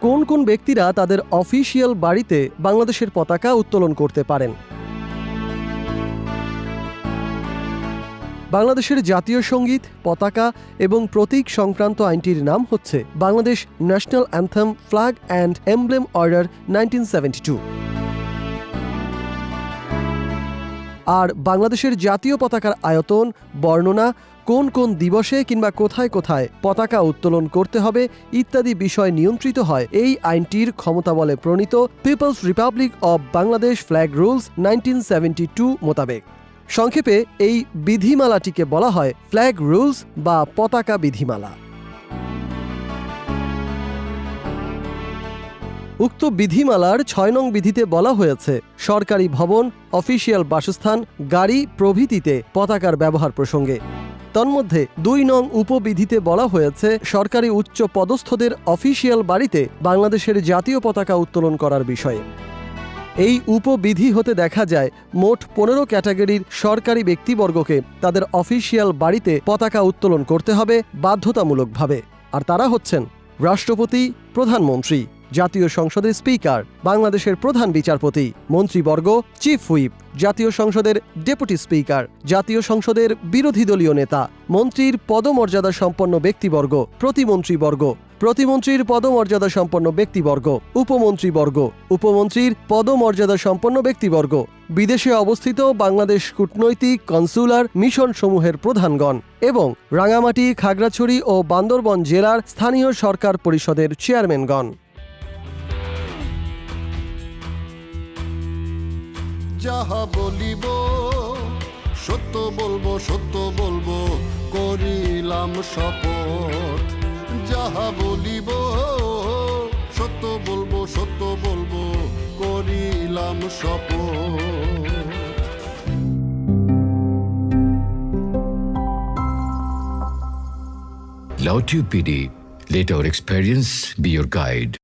কোন কোন ব্যক্তিরা তাদের অফিসিয়াল বাড়িতে বাংলাদেশের পতাকা উত্তোলন করতে পারেন? বাংলাদেশের জাতীয় সংগীত, পতাকা এবং প্রতীক সংক্রান্ত আইনটির নাম হচ্ছে Bangladesh national anthem flag and emblem order nineteen আর বাংলাদেশের জাতীয় পতাকার আয়তন, বর্ণনা, কোন কোন দিবসে কিংবা কোথায় কোথায় পতাকা উত্তোলন করতে হবে ইত্যাদি বিষয় নিয়ন্ত্রিত হয়। এই আইনটির ক্ষমতা বলে প্রণীত people's republic of Bangladesh flag rules nineteen মোতাবেক। সংক্ষেপে এই বিধিমালাটিকে বলা হয় ফ্ল্যাগ রুলস বা পতাকা বিধিমালা। উক্ত বিধিমালার ছয় নং বিধিতে বলা হয়েছে, সরকারি ভবন, অফিসিয়াল বাসস্থান, গাড়ি প্রভৃতিতে পতাকার ব্যবহার প্রসঙ্গে। তন্মধ্যে দুই নং উপবিধিতে বলা হয়েছে, সরকারি উচ্চ পদস্থদের অফিসিয়াল বাড়িতে বাংলাদেশের জাতীয় পতাকা উত্তোলন করার বিষয়ে। এই উপবিধি হতে দেখা যায়, মোট পনেরো ক্যাটাগরির সরকারি ব্যক্তিবর্গকে তাদের অফিসিয়াল বাড়িতে পতাকা উত্তোলন করতে হবে বাধ্যতামূলকভাবে। আর তারা হচ্ছেন রাষ্ট্রপতি, প্রধানমন্ত্রী। জাতীয় সংসদের স্পিকার, বাংলাদেশের প্রধান বিচারপতি মন্ত্রীবর্গ চিফ হুইপ, জাতীয় সংসদের ডেপুটি স্পিকার, জাতীয় সংসদের বিরোধী দলীয় নেতা, মন্ত্রীর পদমর্যাদা সম্পন্ন ব্যক্তিবর্গ প্রতিমন্ত্রীবর্গ প্রতিমন্ত্রীর পদমর্যাদা সম্পন্ন ব্যক্তিবর্গ উপমন্ত্রীবর্গ উপমন্ত্রীর পদমর্যাদা সম্পন্ন ব্যক্তিবর্গ, বিদেশে অবস্থিত বাংলাদেশ কূটনৈতিক কনসুলার মিশন সমূহের প্রধানগণ এবং রাঙামাটি, খাগড়াছড়ি ও বান্দরবন জেলার স্থানীয় সরকার পরিষদের চেয়ারম্যানগণ। যাহা বলিব সত্য বলব সত্য বলব করিলাম শপথ যাহা বলিব সত্য বলব সত্য বলব করিলাম শপথ Lautube PD, let our experience be your guide.